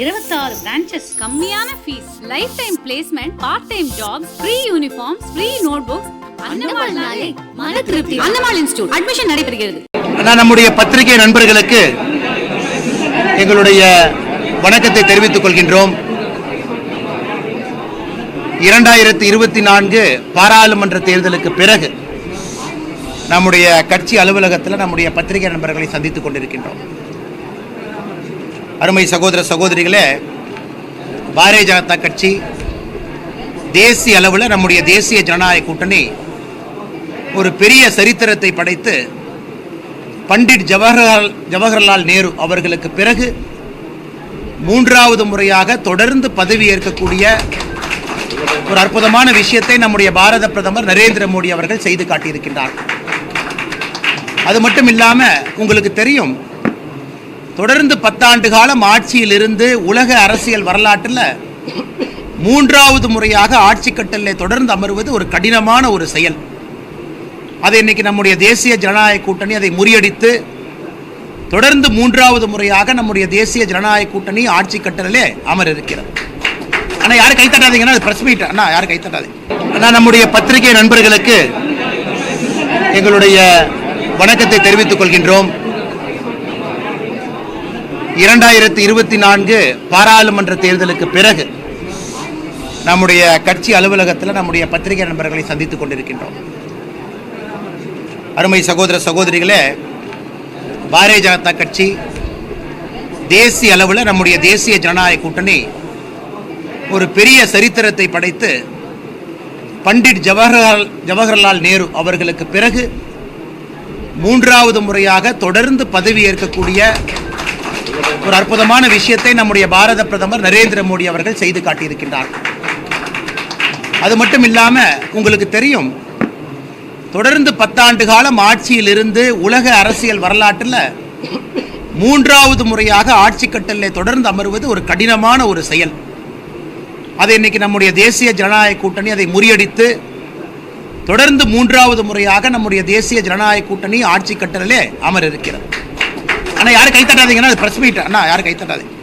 இருபத்தாறு பிரான்ச்சஸ் கம்மியான fees lifetime placement part time jobs free uniforms free notebooks அன்னமாள்னாலே மன திருப்தி. அன்னமாள் இன்ஸ்டியூட் அட்மிஷன் நடைபெறுகிறது. நான் நம்முடைய பத்திரிகை நண்பர்களுக்கு எங்களுடைய வணக்கத்தை தெரிவித்துக் கொள்கின்றோம். இரண்டாயிரத்தி இருபத்தி நான்கு பாராளுமன்ற தேர்தலுக்கு பிறகு நம்முடைய கட்சி அலுவலகத்தில் நம்முடைய பத்திரிகை நண்பர்களை சந்தித்துக் கொண்டிருக்கின்றோம். அருமை சகோதர சகோதரிகளே பாரதிய ஜனதா கட்சி தேசிய அளவில் நம்முடைய தேசிய ஜனநாயக கூட்டணி ஒரு பெரிய சரித்திரத்தை படைத்து பண்டிட் ஜவஹர்லால் ஜவஹர்லால் நேரு அவர்களுக்கு பிறகு மூன்றாவது முறையாக தொடர்ந்து பதவி ஏற்கக்கூடிய ஒரு அற்புதமான விஷயத்தை நம்முடைய பாரத பிரதமர் நரேந்திர மோடி அவர்கள் செய்து காட்டியிருக்கின்றார். அது மட்டும் இல்லாம உங்களுக்கு தெரியும் தொடர்ந்து பத்தாண்டு காலம் ஆட்சியில் இருந்து உலக அரசியல் வரலாற்றில் மூன்றாவது முறையாக ஆட்சி கட்டலில் தொடர்ந்து அமர்வது ஒரு கடினமான ஒரு செயல். அதை இன்னைக்கு நம்முடைய தேசிய ஜனநாயக கூட்டணி அதை முறியடித்து தொடர்ந்து மூன்றாவது முறையாக நம்முடைய தேசிய ஜனநாயக கூட்டணி ஆட்சி கட்டலிலே அமர் இருக்கிறது ஆனால் யாரும் கைத்தட்டாதீங்கன்னா அது பிரஸ் மீட் அண்ணா யாரும் கைத்தட்டாதீங்க அண்ணா நம்முடைய பத்திரிகை நண்பர்களுக்கு எங்களுடைய வணக்கத்தை தெரிவித்துக் கொள்கின்றோம். இரண்டாயிரத்தி இருபத்தி நான்கு பாராளுமன்ற தேர்தலுக்கு பிறகு நம்முடைய கட்சி அலுவலகத்தில் நம்முடைய பத்திரிகை நண்பர்களை சந்தித்துக் கொண்டிருக்கின்றோம். அருமை சகோதர சகோதரிகளே பாரதிய ஜனதா கட்சி தேசிய அளவில் நம்முடைய தேசிய ஜனநாயக கூட்டணி ஒரு பெரிய சரித்திரத்தை படைத்து பண்டிட் ஜவஹர்லால் ஜவஹர்லால் நேரு அவர்களுக்கு பிறகு மூன்றாவது முறையாக தொடர்ந்து பதவி ஏற்கக்கூடிய ஒரு அற்புதமான விஷயத்தை நம்முடைய பாரத பிரதமர் நரேந்திர மோடி அவர்கள் செய்து காட்டியிருக்கின்றார். அது மட்டும் இல்லாம உங்களுக்கு தெரியும் தொடர்ந்து பத்தாண்டு காலம் ஆட்சியில் இருந்து உலக அரசியல் வரலாற்றில் மூன்றாவது முறையாக ஆட்சி கட்டலில் தொடர்ந்து அமர்வது ஒரு கடினமான ஒரு செயல். அதை இன்னைக்கு நம்முடைய தேசிய ஜனநாயக கூட்டணி அதை முறியடித்து தொடர்ந்து மூன்றாவது முறையாக நம்முடைய தேசிய ஜனநாயக கூட்டணி ஆட்சி கட்டலிலே அமர் இருக்கிறது. ஆனால் யாரும் கைத்தட்டாதீங்கன்னா அது பிரஸ் மீட் அண்ணா யாரும் கைத்தட்டாதீங்க